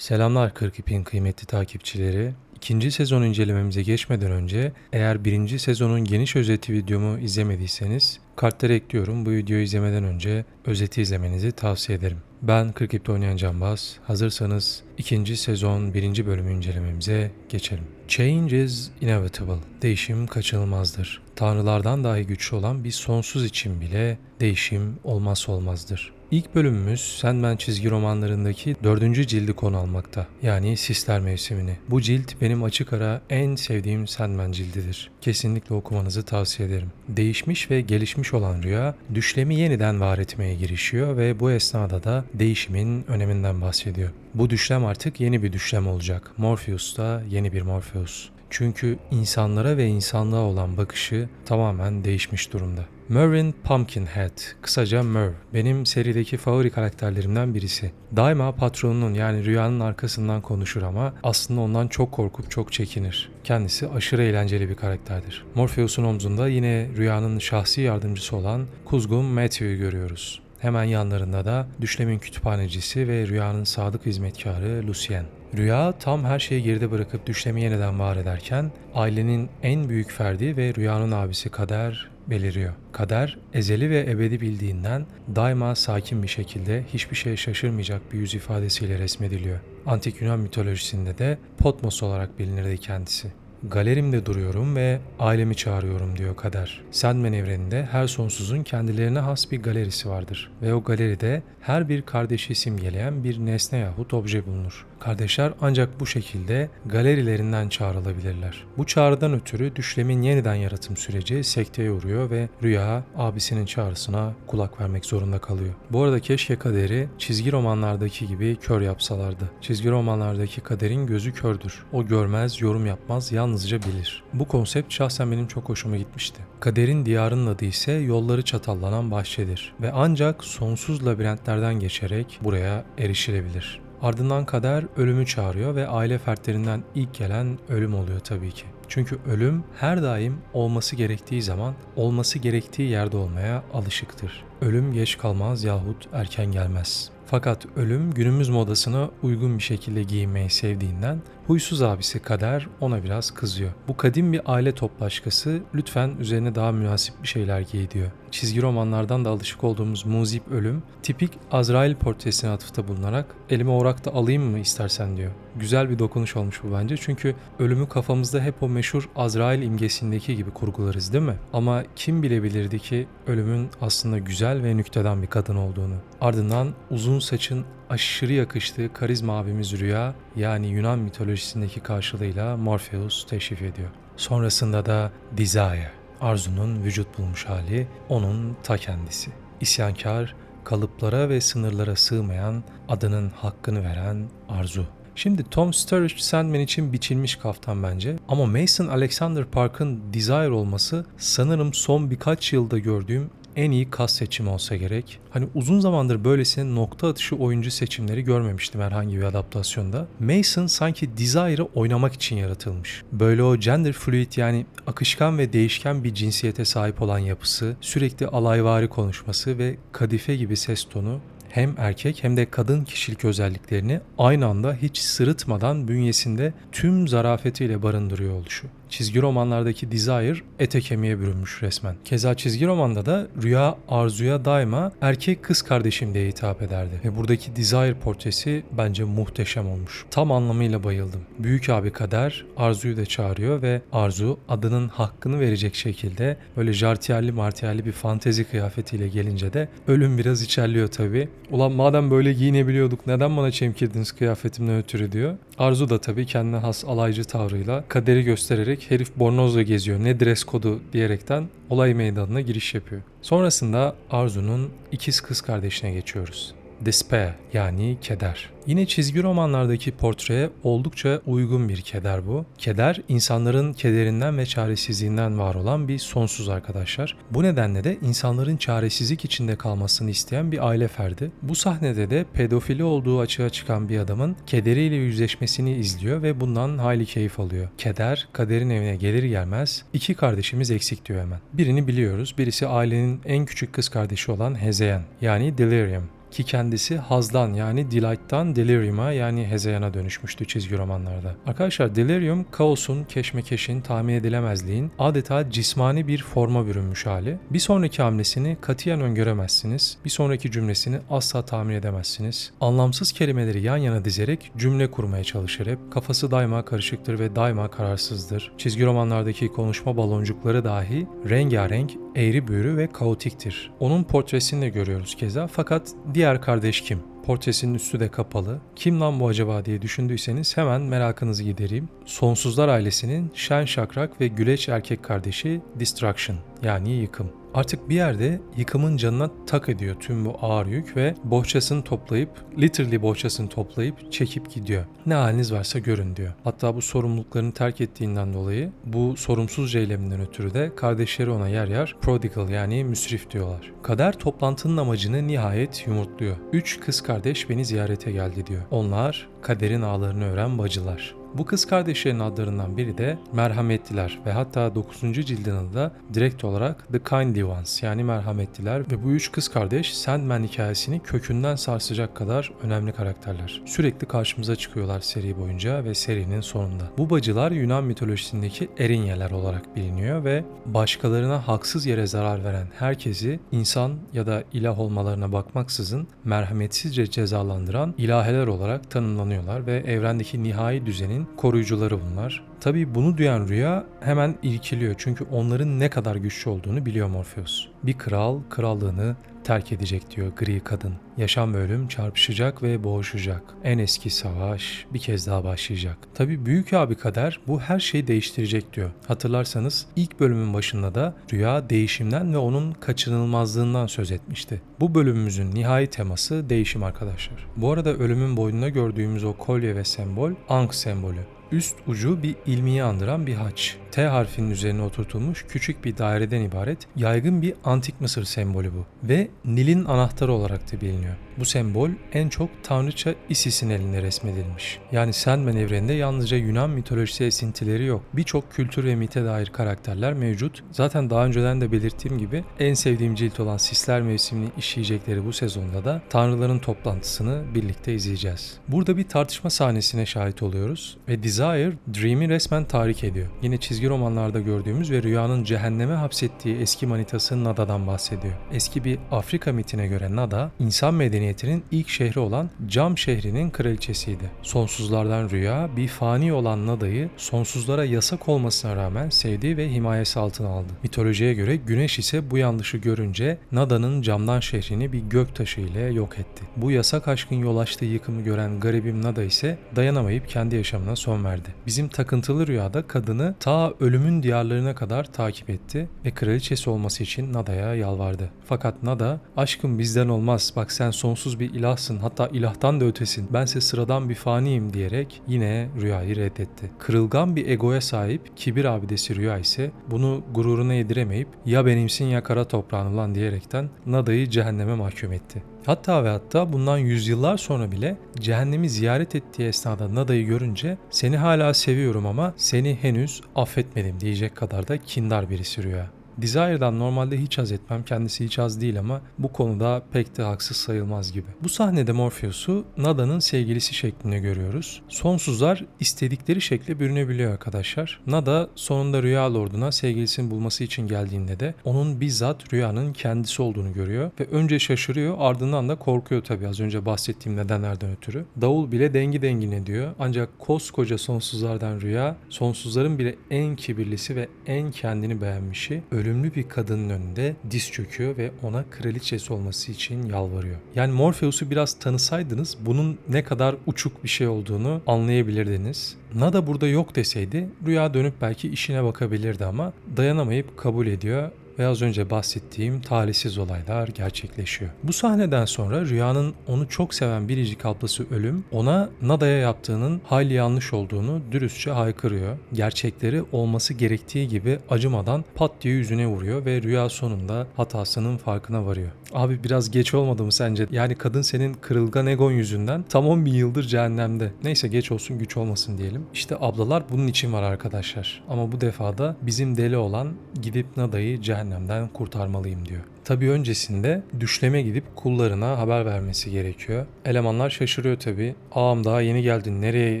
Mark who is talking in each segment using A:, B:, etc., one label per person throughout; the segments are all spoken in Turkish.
A: Selamlar 40 İpin kıymetli takipçileri. İkinci sezon incelememize geçmeden önce eğer birinci sezonun geniş özeti videomu izlemediyseniz kartlara ekliyorum. Bu videoyu izlemeden önce özeti izlemenizi tavsiye ederim. Ben 40 İp'te oynayan Canbaz. Hazırsanız ikinci sezon birinci bölümü incelememize geçelim. Change is inevitable. Değişim kaçınılmazdır. Tanrılardan dahi güçlü olan bir sonsuz için bile değişim olmazsa olmazdır. İlk bölümümüz Sandman çizgi romanlarındaki dördüncü cildi konu almakta. Yani Sisler Mevsimini. Bu cilt benim açık ara en sevdiğim Sandman cildidir. Kesinlikle okumanızı tavsiye ederim. Değişmiş ve gelişmiş olan rüya düşlemi yeniden var etmeye girişiyor ve bu esnada da değişimin öneminden bahsediyor. Bu düşlem artık yeni bir düşlem olacak. Morpheus da yeni bir Morpheus. Çünkü insanlara ve insanlığa olan bakışı tamamen değişmiş durumda. Mervyn Pumpkinhead, kısaca Merv, benim serideki favori karakterlerimden birisi. Daima patronunun yani rüyanın arkasından konuşur ama aslında ondan çok korkup çok çekinir. Kendisi aşırı eğlenceli bir karakterdir. Morpheus'un omzunda yine rüyanın şahsi yardımcısı olan kuzgun Matthew'yu görüyoruz. Hemen yanlarında da düşlemin kütüphanecisi ve rüyanın sadık hizmetkarı Lucien. Rüya tam her şeyi geride bırakıp düşlemi yeniden var ederken ailenin en büyük ferdi ve rüyanın abisi Kader beliriyor. Kader ezeli ve ebedi bildiğinden daima sakin bir şekilde hiçbir şeye şaşırmayacak bir yüz ifadesiyle resmediliyor. Antik Yunan mitolojisinde de Potmos olarak bilinirdi kendisi. Galerimde duruyorum ve ailemi çağırıyorum diyor Kader. Sandman evreninde her sonsuzun kendilerine has bir galerisi vardır. Ve o galeride her bir kardeşi simgeleyen bir nesne yahut obje bulunur. Kardeşler ancak bu şekilde galerilerinden çağrılabilirler. Bu çağrıdan ötürü düşlemin yeniden yaratım süreci sekteye uğruyor ve Rüya abisinin çağrısına kulak vermek zorunda kalıyor. Bu arada keşke kaderi çizgi romanlardaki gibi kör yapsalardı. Çizgi romanlardaki kaderin gözü kördür. O görmez, yorum yapmaz, yalnızca bilir. Bu konsept şahsen benim çok hoşuma gitmişti. Kaderin diyarının adı ise yolları çatallanan bahçedir ve ancak sonsuz labirentlerden geçerek buraya erişilebilir. Ardından kader ölümü çağırıyor ve aile fertlerinden ilk gelen ölüm oluyor tabii ki. Çünkü ölüm her daim olması gerektiği zaman olması gerektiği yerde olmaya alışıktır. Ölüm geç kalmaz yahut erken gelmez. Fakat ölüm günümüz modasına uygun bir şekilde giyinmeyi sevdiğinden huysuz abisi Kader ona biraz kızıyor. Bu kadim bir aile toplaşkası lütfen üzerine daha münasip bir şeyler giy diyor. Çizgi romanlardan da alışık olduğumuz muzip ölüm tipik Azrail portresine atıfta bulunarak elime orakta alayım mı istersen diyor. Güzel bir dokunuş olmuş bu bence çünkü ölümü kafamızda hep o meşhur Azrail imgesindeki gibi kurgularız değil mi? Ama kim bilebilirdi ki ölümün aslında güzel ve nükteden bir kadın olduğunu. Ardından uzun saçın aşırı yakıştığı karizma abimiz Rüya yani Yunan mitolojisindeki karşılığıyla Morpheus teşrif ediyor. Sonrasında da Desire, arzunun vücut bulmuş hali, onun ta kendisi. İsyankar, kalıplara ve sınırlara sığmayan, adının hakkını veren arzu. Şimdi Tom Sturridge Sandman için biçilmiş kaftan bence. Ama Mason Alexander Park'ın Desire olması sanırım son birkaç yılda gördüğüm en iyi kas seçimi olsa gerek. Hani uzun zamandır böylesine nokta atışı oyuncu seçimleri görmemiştim herhangi bir adaptasyonda. Mason sanki Desire'ı oynamak için yaratılmış. Böyle o gender fluid yani akışkan ve değişken bir cinsiyete sahip olan yapısı, sürekli alayvari konuşması ve kadife gibi ses tonu hem erkek hem de kadın kişilik özelliklerini aynı anda hiç sırıtmadan bünyesinde tüm zarafetiyle barındırıyor oluşu. Çizgi romanlardaki Desire ete kemiğe bürünmüş resmen. Keza çizgi romanda da Rüya Arzu'ya daima erkek kız kardeşim diye hitap ederdi. Ve buradaki Desire portresi bence muhteşem olmuş. Tam anlamıyla bayıldım. Büyük abi Kader Arzu'yu da çağırıyor ve Arzu adının hakkını verecek şekilde böyle jartiyerli martiyerli bir fantezi kıyafetiyle gelince de ölüm biraz içerliyor tabii. Ulan madem böyle giyinebiliyorduk neden bana çemkirdiniz kıyafetimden ötürü diyor. Arzu da tabii kendine has alaycı tavrıyla kaderi göstererek herif bornozla geziyor ne dress kodu diyerekten olay meydanına giriş yapıyor. Sonrasında Arzu'nun ikiz kız kardeşine geçiyoruz. Despair yani keder. Yine çizgi romanlardaki portreye oldukça uygun bir keder bu. Keder insanların kederinden ve çaresizliğinden var olan bir sonsuz arkadaşlar. Bu nedenle de insanların çaresizlik içinde kalmasını isteyen bir aile ferdi. Bu sahnede de pedofili olduğu açığa çıkan bir adamın kederiyle yüzleşmesini izliyor ve bundan hayli keyif alıyor. Keder kaderin evine gelir gelmez iki kardeşimiz eksik diyor hemen. Birini biliyoruz. Birisi ailenin en küçük kız kardeşi olan Hezeyan yani Delirium. Ki kendisi hazdan yani delight'tan delirium'a yani hezeyana dönüşmüştü çizgi romanlarda. Arkadaşlar delirium kaosun, keşmekeşin, tahmin edilemezliğin adeta cismani bir forma bürünmüş hali. Bir sonraki hamlesini katiyen öngöremezsiniz. Bir sonraki cümlesini asla tahmin edemezsiniz. Anlamsız kelimeleri yan yana dizerek cümle kurmaya çalışır hep. Kafası daima karışıktır ve daima kararsızdır. Çizgi romanlardaki konuşma baloncukları dahi rengarenk, eğri büğrü ve kaotiktir. Onun portresini de görüyoruz keza fakat diğer kardeş kim? Portresinin üstü de kapalı. Kim lan bu acaba diye düşündüyseniz hemen merakınızı gidereyim. Sonsuzlar ailesinin şen şakrak ve güleç erkek kardeşi Destruction yani yıkım. Artık bir yerde yıkımın canına tak ediyor tüm bu ağır yük ve bohçasını toplayıp, literally bohçasını toplayıp çekip gidiyor. Ne haliniz varsa görün diyor. Hatta bu sorumluluklarını terk ettiğinden dolayı bu sorumsuz eyleminden ötürü de kardeşleri ona yer yer prodigal yani müsrif diyorlar. Kader toplantının amacını nihayet yumurtluyor. Üç kız kardeş beni ziyarete geldi diyor. Onlar kaderin ağlarını ören bacılar. Bu kız kardeşlerin adlarından biri de merhametliler ve hatta 9. cildin adı da direkt olarak The Kindly Ones yani merhametliler ve bu üç kız kardeş Sandman hikayesini kökünden sarsacak kadar önemli karakterler. Sürekli karşımıza çıkıyorlar seri boyunca ve serinin sonunda. Bu bacılar Yunan mitolojisindeki Erinyeler olarak biliniyor ve başkalarına haksız yere zarar veren herkesi insan ya da ilah olmalarına bakmaksızın merhametsizce cezalandıran ilaheler olarak tanımlanıyorlar ve evrendeki nihai düzenin koruyucuları bunlar. Tabii bunu duyan Rüya hemen irkiliyor çünkü onların ne kadar güçlü olduğunu biliyor Morpheus. Bir kral krallığını terk edecek diyor gri kadın. Yaşam ve ölüm çarpışacak ve boğuşacak. En eski savaş bir kez daha başlayacak. Tabi büyük abi kader bu her şeyi değiştirecek diyor. Hatırlarsanız ilk bölümün başında da Rüya değişimden ve onun kaçınılmazlığından söz etmişti. Bu bölümümüzün nihai teması değişim arkadaşlar. Bu arada ölümün boynuna gördüğümüz o kolye ve sembol Ankh sembolü. Üst ucu bir ilmiyi andıran bir haç. T harfinin üzerine oturtulmuş küçük bir daireden ibaret yaygın bir antik Mısır sembolü bu. Ve Nil'in anahtarı olarak da biliniyor. Bu sembol en çok tanrıça Isis'in elinde resmedilmiş. Yani Sandman evreninde yalnızca Yunan mitolojisi esintileri yok. Birçok kültür ve mite dair karakterler mevcut. Zaten daha önceden de belirttiğim gibi en sevdiğim cilt olan Sisler mevsimini işleyecekleri bu sezonda da tanrıların toplantısını birlikte izleyeceğiz. Burada bir tartışma sahnesine şahit oluyoruz ve Desire Dream'i resmen tahrik ediyor. Yine çizgi romanlarda gördüğümüz ve rüyanın cehenneme hapsettiği eski manitası Nada'dan bahsediyor. Eski bir Afrika mitine göre Nada, insan medeniyetinin ilk şehri olan Cam şehrinin kraliçesiydi. Sonsuzlardan rüya, bir fani olan Nada'yı sonsuzlara yasak olmasına rağmen sevdiği ve himayesi altına aldı. Mitolojiye göre güneş ise bu yanlışı görünce Nada'nın camdan şehrini bir gök taşı ile yok etti. Bu yasak aşkın yol açtığı yıkımı gören garibim Nada ise dayanamayıp kendi yaşamına son verdi. Bizim takıntılı rüyada kadını ta ölümün diyarlarına kadar takip etti ve kraliçesi olması için Nada'ya yalvardı. Fakat Nada, aşkım bizden olmaz, bak sen sonsuz bir ilahsın, hatta ilahtan da ötesin, bense sıradan bir faniyim diyerek yine rüyayı reddetti. Kırılgan bir egoya sahip kibir abidesi rüya ise bunu gururuna yediremeyip ya benimsin ya kara toprağın ulan diyerekten Nada'yı cehenneme mahkum etti. Hatta ve hatta bundan yüzyıllar sonra bile cehennemi ziyaret ettiği esnada Nada'yı görünce seni hala seviyorum ama seni henüz affetmedim diyecek kadar da kindar birisi rüya. Desire'dan normalde hiç haz etmem. Kendisi hiç az değil ama bu konuda pek de haksız sayılmaz gibi. Bu sahnede Morpheus'u Nada'nın sevgilisi şeklinde görüyoruz. Sonsuzlar istedikleri şekle bürünebiliyor arkadaşlar. Nada sonunda Rüya Lord'una sevgilisini bulması için geldiğinde de onun bizzat Rüya'nın kendisi olduğunu görüyor ve önce şaşırıyor ardından da korkuyor tabii az önce bahsettiğim nedenlerden ötürü. Davul bile dengi dengine diyor ancak koskoca sonsuzlardan Rüya sonsuzların bile en kibirlisi ve en kendini beğenmişi ölümlü bir kadının önünde diz çöküyor ve ona kraliçesi olması için yalvarıyor. Yani Morpheus'u biraz tanısaydınız bunun ne kadar uçuk bir şey olduğunu anlayabilirdiniz. Nada burada yok deseydi Rüya dönüp belki işine bakabilirdi ama dayanamayıp kabul ediyor ve az önce bahsettiğim talihsiz olaylar gerçekleşiyor. Bu sahneden sonra Rüya'nın onu çok seven biricik ablası Ölüm ona Nada'ya yaptığının hayli yanlış olduğunu dürüstçe haykırıyor. Gerçekleri olması gerektiği gibi acımadan pat diye yüzüne vuruyor ve Rüya sonunda hatasının farkına varıyor. Abi biraz geç olmadı mı sence? Yani kadın senin kırılgan egon yüzünden tam 10 bin yıldır cehennemde. Neyse geç olsun güç olmasın diyelim. İşte ablalar bunun için var arkadaşlar. Ama bu defada bizim deli olan gidip Nada'yı cehennemden kurtarmalıyım diyor. Tabii öncesinde düşleme gidip kullarına haber vermesi gerekiyor. Elemanlar şaşırıyor tabii. Ağam daha yeni geldin nereye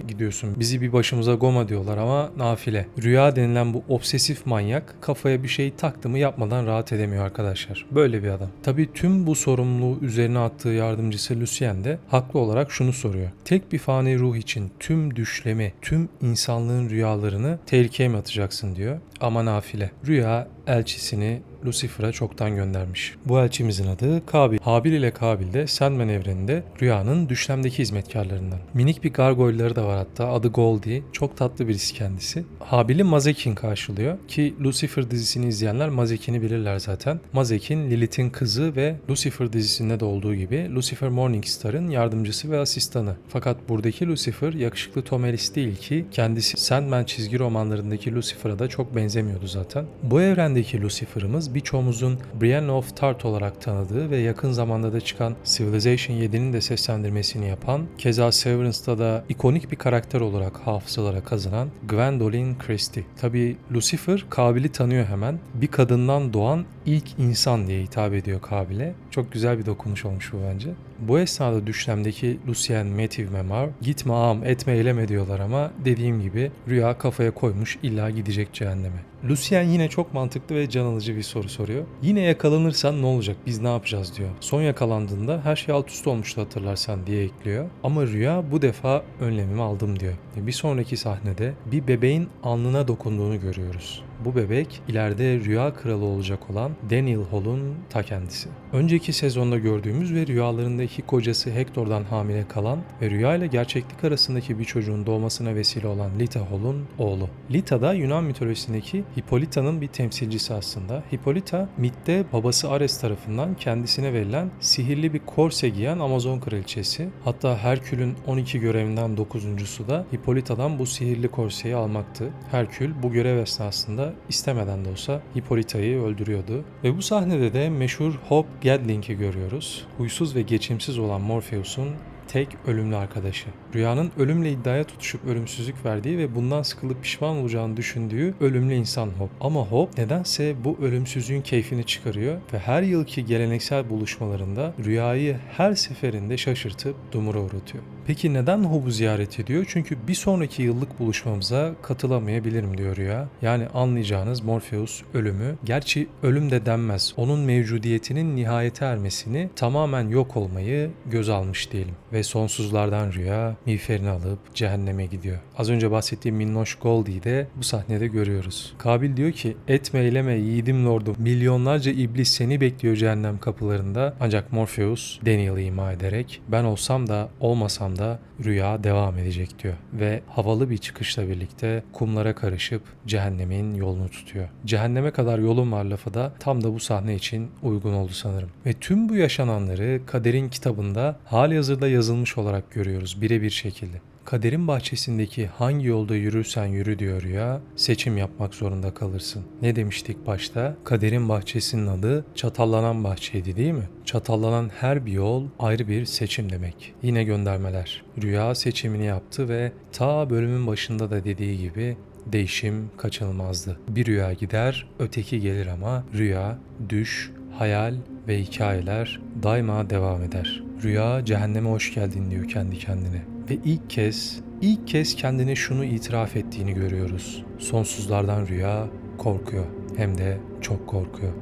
A: gidiyorsun? Bizi bir başımıza goma diyorlar ama nafile. Rüya denilen bu obsesif manyak kafaya bir şey taktı mı yapmadan rahat edemiyor arkadaşlar. Böyle bir adam. Tabii tüm bu sorumluluğu üzerine attığı yardımcısı Lucien de haklı olarak şunu soruyor. Tek bir fani ruh için tüm düşlemi, tüm insanlığın rüyalarını tehlikeye mi atacaksın diyor. Ama nafile. Rüya elçisini Lucifer'a çoktan göndermiş. Bu elçimizin adı Kabil. Habil ile Kabil de Sandman evreninde rüyanın düşlemdeki hizmetkarlarından. Minik bir gargoyleları da var hatta adı Goldie. Çok tatlı birisi kendisi. Habil'i Mazekin karşılıyor ki Lucifer dizisini izleyenler Mazekin'i bilirler zaten. Mazekin Lilith'in kızı ve Lucifer dizisinde de olduğu gibi Lucifer Morningstar'ın yardımcısı ve asistanı. Fakat buradaki Lucifer yakışıklı Tom Ellis değil ki kendisi Sandman çizgi romanlarındaki Lucifer'a da çok benzemiyordu zaten. Bu evrendeki Lucifer'ımız birçoğumuzun Brienne of Tarth olarak tanıdığı ve yakın zamanda da çıkan Civilization 7'nin de seslendirmesini yapan, keza Severance'da da ikonik bir karakter olarak hafızalara kazanan Gwendolyn Christie. Tabi Lucifer Kabil'i tanıyor hemen. Bir kadından doğan ilk insan diye hitap ediyor Kabil'e. Çok güzel bir dokunuş olmuş bu bence. Bu esnada düşlemdeki Lucien Metiv Memar gitme ağam etme eyleme diyorlar ama dediğim gibi rüya kafaya koymuş illa gidecek cehenneme. Lucien yine çok mantıklı ve can alıcı bir soru soruyor. Yine yakalanırsan ne olacak biz ne yapacağız diyor. Son yakalandığında her şey alt üst olmuştu hatırlarsan diye ekliyor. Ama rüya bu defa önlemimi aldım diyor. Bir sonraki sahnede bir bebeğin alnına dokunduğunu görüyoruz. Bu bebek ileride rüya kralı olacak olan Daniel Hall'un ta kendisi. Önceki sezonda gördüğümüz ve rüyalarındaki kocası Hector'dan hamile kalan ve rüya ile gerçeklik arasındaki bir çocuğun doğmasına vesile olan Lita Hall'un oğlu. Lita da Yunan mitolojisindeki Hippolyta'nın bir temsilcisi aslında. Hippolyta mitte babası Ares tarafından kendisine verilen sihirli bir korse giyen Amazon kraliçesi. Hatta Herkül'ün 12 görevinden 9.sü da Hippolyta'dan bu sihirli korseyi almaktı. Herkül bu görev esnasında istemeden de olsa Hippolyta'yı öldürüyordu. Ve bu sahnede de meşhur Hope Gadling'i görüyoruz. Huysuz ve geçimsiz olan Morpheus'un tek ölümlü arkadaşı. Rüyanın ölümle iddiaya tutuşup ölümsüzlük verdiği ve bundan sıkılıp pişman olacağını düşündüğü ölümlü insan Hope. Ama Hope nedense bu ölümsüzlüğün keyfini çıkarıyor ve her yılki geleneksel buluşmalarında rüyayı her seferinde şaşırtıp dumura uğratıyor. Peki neden Hope'u ziyaret ediyor? Çünkü bir sonraki yıllık buluşmamıza katılamayabilirim diyor rüya. Yani anlayacağınız Morpheus ölümü. Gerçi ölüm de denmez. Onun mevcudiyetinin nihayete ermesini tamamen yok olmayı göz almış diyelim. Ve sonsuzlardan rüya miğferini alıp cehenneme gidiyor. Az önce bahsettiğim Minnoş Goldie'yi de bu sahnede görüyoruz. Kabil diyor ki etme eyleme yiğidim lordum. Milyonlarca iblis seni bekliyor cehennem kapılarında. Ancak Morpheus Daniel'ı ima ederek ben olsam da olmasam da rüya devam edecek diyor. Ve havalı bir çıkışla birlikte kumlara karışıp cehennemin yolunu tutuyor. Cehenneme kadar yolum var lafı da tam da bu sahne için uygun oldu sanırım. Ve tüm bu yaşananları kaderin kitabında hali hazırda yazılmış olarak görüyoruz birebir şekilde. Kaderin bahçesindeki hangi yolda yürürsen yürü diyor ya, seçim yapmak zorunda kalırsın. Ne demiştik başta? Kaderin bahçesinin adı çatallanan bahçeydi değil mi? Çatallanan her bir yol ayrı bir seçim demek. Yine göndermeler. Rüya seçimini yaptı ve ta bölümün başında da dediği gibi değişim kaçınılmazdı. Bir rüya gider, öteki gelir ama rüya, düş, hayal ve hikayeler daima devam eder. Rüya cehenneme hoş geldin diyor kendi kendine. Ve ilk kez, ilk kez kendine şunu itiraf ettiğini görüyoruz. Sonsuzlardan rüya korkuyor. Hem de çok korkuyor.